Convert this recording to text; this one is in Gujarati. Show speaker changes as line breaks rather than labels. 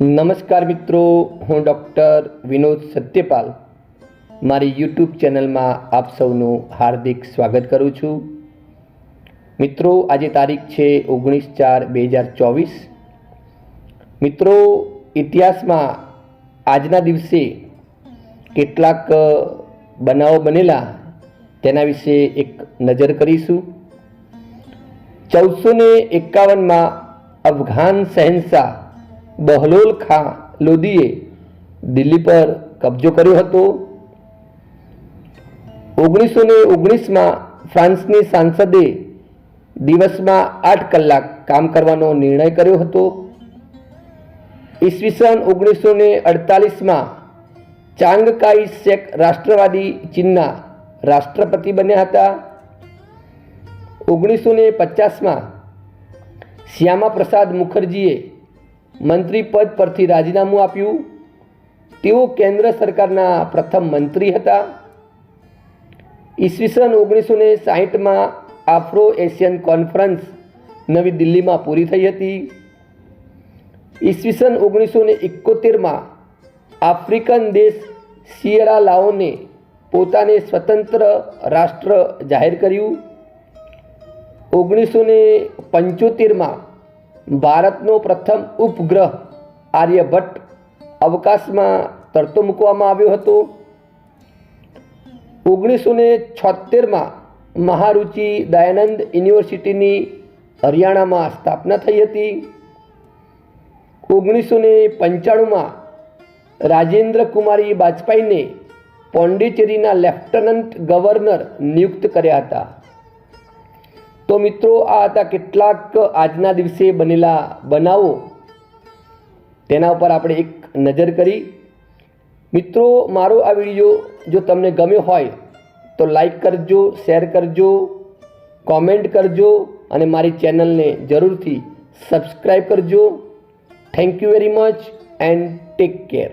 નમસ્કાર મિત્રો, હું ડૉક્ટર વિનોદ સત્યપાલ. મારી યુટ્યુબ ચેનલમાં આપ સૌનું હાર્દિક સ્વાગત કરું છું. મિત્રો, આજે તારીખ છે ઓગણીસ ચાર બે હજાર ચોવીસ. મિત્રો, ઇતિહાસમાં આજના દિવસે કેટલાક બનાવો બનેલા, તેના વિશે એક નજર કરીશું. ચૌદસો ને એકાવનમાં અફઘાન શહેનશાહ બહલોલ ખાં લોદીએ દિલ્હી પર કબજો કર્યો હતો. ઓગણીસો ને ઓગણીસમાં ફ્રાન્સની સાંસદે દિવસમાં આઠ કલાક કામ કરવાનો નિર્ણય કર્યો હતો. ઈસવીસન ઓગણીસો ને અડતાલીસમાં ચાંગકાઈ શેક રાષ્ટ્રવાદી ચીનના રાષ્ટ્રપતિ બન્યા હતા. ઓગણીસો ને પચાસમાં શ્યામા પ્રસાદ મુખર્જીએ મંત્રી પદ પરથી રાજીનામું આપ્યું. તેઓ કેન્દ્ર સરકારના પ્રથમ મંત્રી હતા. ઈસવીસન ઓગણીસો ને સાહીઠમાં આફ્રો એશિયન કોન્ફરન્સ નવી દિલ્હીમાં પૂરી થઈ હતી. ઈસવીસન ઓગણીસો ને એકોતેરમાં આફ્રિકન દેશ સિયરા લાઓને પોતાને સ્વતંત્ર રાષ્ટ્ર જાહેર કર્યું. ઓગણીસો ને પંચોતેરમાં ભારતનો પ્રથમ ઉપગ્રહ આર્યભટ્ટ અવકાશમાં તરતો મૂકવામાં આવ્યો હતો. ઓગણીસો ને છોતેરમાં મહારુચિ દયાનંદ યુનિવર્સિટીની હરિયાણામાં સ્થાપના થઈ હતી. ઓગણીસો ને પંચાણુંમાં રાજેન્દ્ર કુમારી વાજપેયીને પોંડિચેરીના લેફ્ટનન્ટ ગવર્નર નિયુક્ત કર્યા હતા. તો મિત્રો, આ હતા કેટલાક આજના દિવસે બનેલા બનાવો. તેના ઉપર આપણે એક નજર કરી. મિત્રો, મારો આ વીડિયો જો તમને ગમ્યો હોય, તો લાઈક કરજો, શેર કરજો, કોમેન્ટ કરજો, અને મારી ચેનલને જરૂરથી સબસ્ક્રાઈબ કરજો. Thank you very much and take care